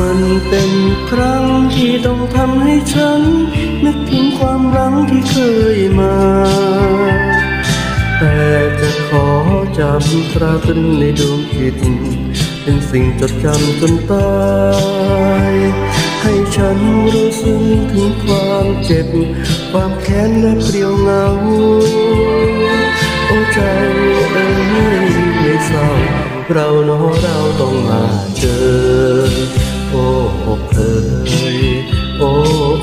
มันเป็นครั้งที่ต้องทำให้ฉัน นึกถึงความรังที่เคยมา แต่จะขอจำตราตรึงในดวงจิตเป็นสิ่งจดจำจนตายให้ฉันรู้ซึ้งถึงความเจ็บ ความแค้นและเปลี่ยวเหงา โอ้ใจเอ้ยไม่เศร้าเราเนาะเราต้องมาเจอ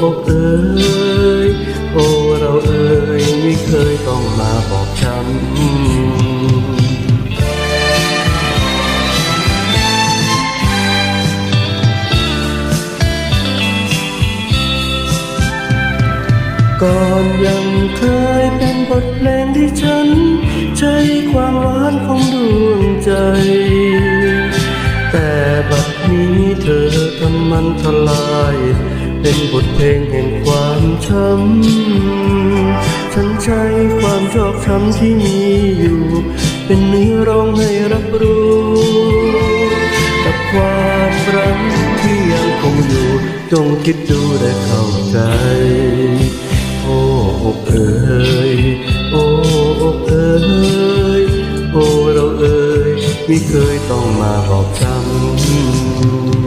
อ้อกเอ้ยโอ้เราเอ้ยไม่เคยต้องมาบอกช้ำก่อนยังเคยเป็นบทเพลงที่ฉัน ใช้ความหวานของดวงใจ แต่บัดนี้เธอทำมันทลาย เป็นบทเพลงแห่งความช้ำฉันใช้ความชอบช้ำที่มีอยู่ เป็นเนื้อร้องให้รับรู้ กับความรักที่ยังคงอยู่ จงคิดดูและเข้าใจ โอ้อกเอ๋ยโอ้อกเอ๋ยโอ้เราเอ๋ยไม่เคยต้องมาบอกช้ำ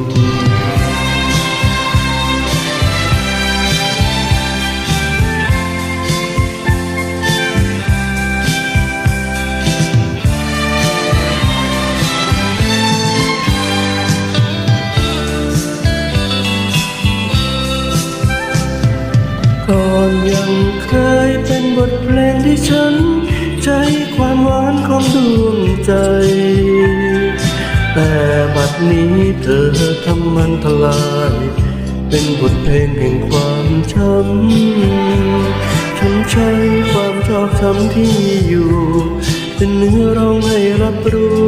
อนยังเคยเป็นบทเพลงที่ฉัน ใช้ความหวานของดวงใจ แต่บัดนี้เธอทำมันทลาย เป็นบทเพลงแห่งความช้ำฉันใช้ความชอบช้ำที่มีอยู่ เป็นเนื้อร้องให้รับรู้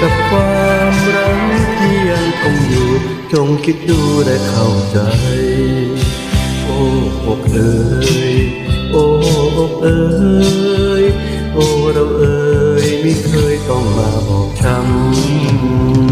กับความรักที่ยังคงอยู่ จงคิดดูและเข้าใจ อกเอ๋ยโอ้อกเอ๋ยโอ้เราเอ๋ยไม่เคยต้องมาบอกช้ำ